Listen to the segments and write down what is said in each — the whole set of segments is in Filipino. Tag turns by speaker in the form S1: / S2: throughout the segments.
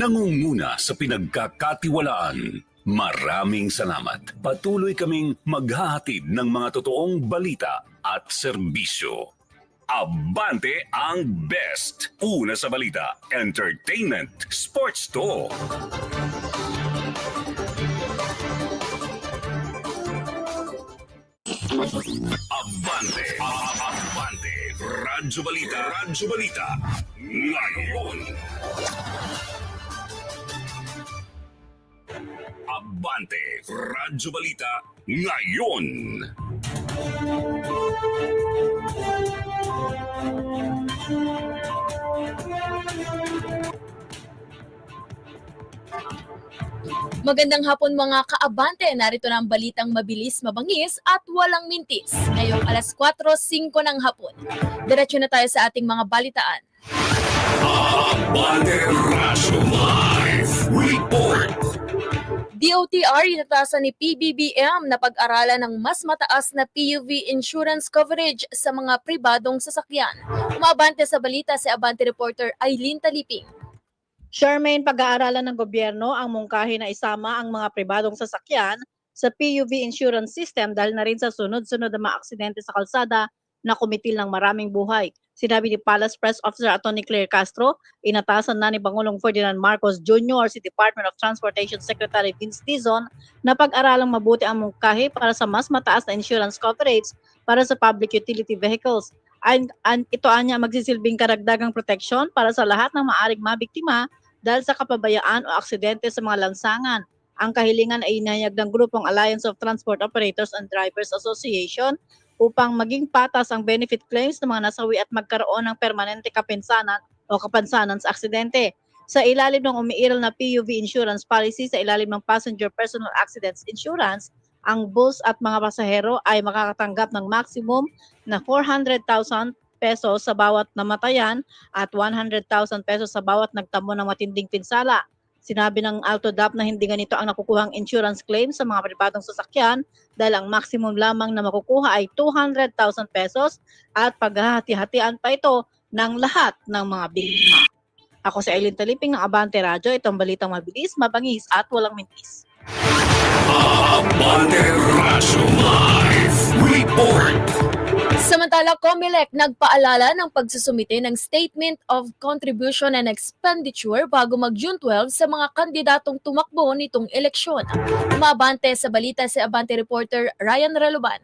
S1: nangunguna sa pinagkakatiwalaan. Maraming salamat. Patuloy kaming maghahatid ng mga totoong balita at serbisyo. Abante ang best. Una sa balita, entertainment, sports to. Abante, Abante, Radyo Balita, Radyo Balita, ngayon. Abante, Radyo Balita, ngayon.
S2: Magandang hapon mga kaabante. Narito na ang balitang mabilis, mabangis at walang mintis. Ngayong alas 4.05 ng hapon. Diretso na tayo sa ating mga balitaan.
S1: Abante Radyo Live Report.
S2: DOTR inatasan ni PBBM na pag-aralan ng mas mataas na PUV insurance coverage sa mga pribadong sasakyan. Umabante sa balita si Abante reporter Eileen Taliping.
S3: Charmaine, pag-aaralan ng gobyerno ang mungkahi na isama ang mga pribadong sasakyan sa PUV insurance system dahil na rin sa sunod-sunod na mga aksidente sa kalsada na kumitil ng maraming buhay. Sinabi ni Palace Press Officer Atty. Claire Castro, inatasan na ni Pangulong Ferdinand Marcos Jr. si Department of Transportation Secretary Vince Dizon na pag-aralang mabuti ang mungkahi para sa mas mataas na insurance coverage para sa public utility vehicles. An, an, ito anya magsisilbing karagdagang proteksyon para sa lahat ng maaring mabiktima dahil sa kapabayaan o aksidente sa mga lansangan. Ang kahilingan ay inayag ng grupong Alliance of Transport Operators and Drivers Association upang maging patas ang benefit claims ng mga nasawi at magkaroon ng permanente kapansanan o kapansanan sa aksidente. Sa ilalim ng umiiral na PUV insurance policy sa ilalim ng Passenger Personal Accidents Insurance, ang bus at mga pasahero ay makakatanggap ng maximum na 400,000 pesos sa bawat namatayan at 100,000 pesos sa bawat nagtamo ng matinding pinsala. Sinabi ng Altodap na hindi ganito ang nakukuhang insurance claim sa mga pribadong sasakyan dahil ang maximum lamang na makukuha ay 200,000 pesos at paghahati-hatian pa ito ng lahat ng mga biktima. Ako si Eileen Taliping ng Abante Radyo. Itong balitang mabilis, mabangis at walang mintis.
S1: Abante Radyo Live Report.
S2: Samantala, COMELEC nagpaalala ng pagsusumite ng Statement of Contribution and Expenditure bago mag-June 12 sa mga kandidatong tumakbo nitong eleksyon. Umabante sa balita si Abante reporter Ryan Reluban.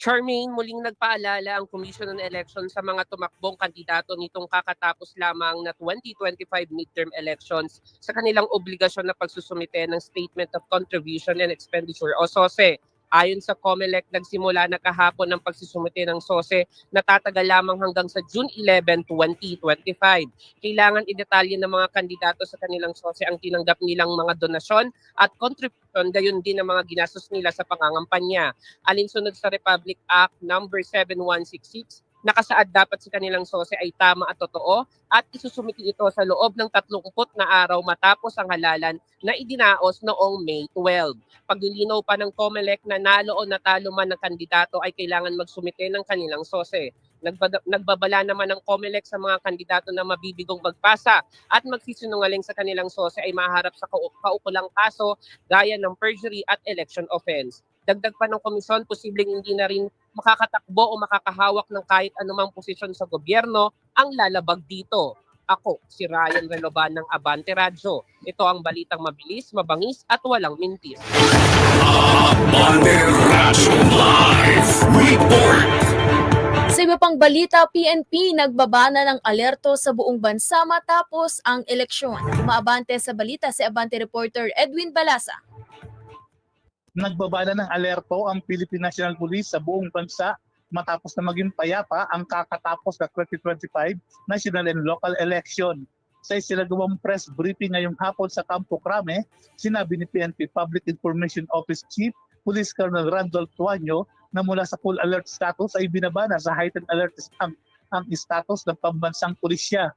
S4: Charmaine, muling nagpaalala ang Commission on Elections sa mga tumakbong kandidato nitong kakatapos lamang na 2025 midterm elections sa kanilang obligasyon na pagsusumite ng Statement of Contribution and Expenditure o SOSE. Ayon sa COMELEC, nagsimula na kahapon ng pagsusumite ng SOSE na tatagal lamang hanggang sa June 11, 2025. Kailangan idetalye ng mga kandidato sa kanilang SOSE ang tinanggap nilang mga donasyon at contribution, gayon din ang mga ginastos nila sa pangangampanya. Alinsunod sa Republic Act number 7166, nakasaad dapat sa kanilang sose ay tama at totoo at isusumiti ito sa loob ng 30 na araw matapos ang halalan na idinaos noong May 12. Paglilinaw pa ng COMELEC na nalo o natalo man ng kandidato ay kailangan magsumite ng kanilang sose. Nagbabala naman ng COMELEC sa mga kandidato na mabibigong magpasa at magsisinungaling sa kanilang sose ay maharap sa kau- kaukulang kaso gaya ng perjury at election offense. Dagdag pa ng komisyon, posibleng hindi na rin makakatakbo o makakahawak ng kahit anumang posisyon sa gobyerno ang lalabag dito. Ako, si Ryan Reloban ng Abante Radyo. Ito ang balitang mabilis, mabangis at walang mintis.
S1: Abante Radyo Live Report.
S2: Sa iba pang balita, PNP nagbabana ng alerto sa buong bansa matapos ang eleksyon. Umaabante sa balita si Abante reporter Edwin Balasa.
S5: Nagbabala ng alerto ang Philippine National Police sa buong bansa matapos na maging payapa ang kakatapos na 2025 national and local election. Sa isinagawang press briefing ngayong hapon sa Campo Crame, sinabi ni PNP Public Information Office Chief Police Colonel Randolph Tuanyo na mula sa full alert status ay binabana sa heightened alert ang, ang status ng pambansang pulisya.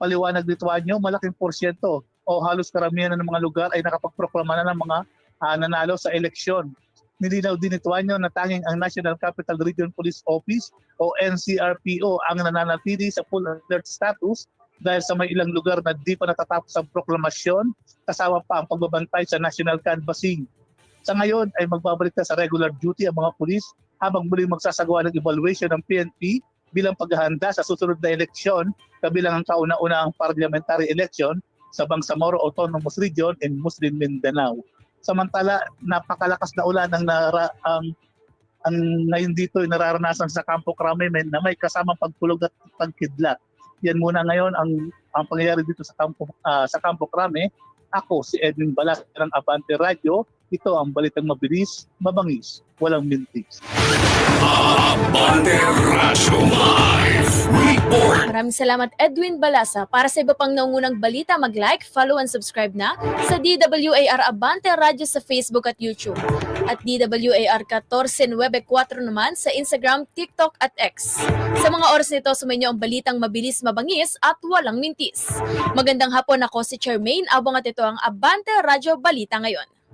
S5: Paliwanag ni Tuanyo, malaking porsyento o halos karamihan ng mga lugar ay nakapagproklama na ng mga ah, nanalo sa eleksyon. Nilinaw din ni Tuanyo na tanging ang National Capital Region Police Office o NCRPO ang nananatili sa full alert status dahil sa may ilang lugar na di pa natatapos ang proklamasyon, kasama pa ang pagbabantay sa national canvassing. Sa ngayon ay magbabalik na sa regular duty ang mga pulis habang muling magsasagawa ng evaluation ng PNP bilang paghahanda sa susunod na eleksyon kabilang ang kauna-unahang parliamentary election sa Bangsamoro Autonomous Region in Muslim Mindanao. Samantala, napakalakas na ulan ang, nara, ang, ang ngayon dito nararanasan sa Campo Crame na may kasamang pagpulog at pagkidlat. Yan muna ngayon ang ang pangyayari dito sa Campo ah, sa Campo Crame. Ako si Edwin Balas ng Abante Radio. Ito ang balitang mabilis, mabangis, walang mintis.
S1: Abante.
S2: Maraming salamat Edwin Balasa. Para sa iba pang naungunang balita, mag-like, follow and subscribe na sa DWAR Abante Radio sa Facebook at YouTube. At DWAR 1494 naman sa Instagram, TikTok at X. Sa mga oras nito, sumayin ang balitang mabilis, mabangis at walang mintis. Magandang hapon ako si Charmaine Abong at ito ang Abante Radio Balita ngayon.